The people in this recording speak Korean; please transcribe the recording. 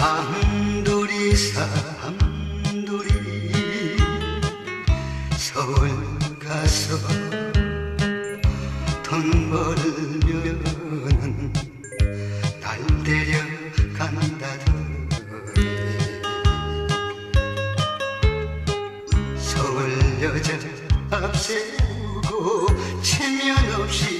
삼돌이 삼돌이. 서울 가서 돈 벌면은 날 데려간다더니. 서울 여자 앞세우고 체면 없이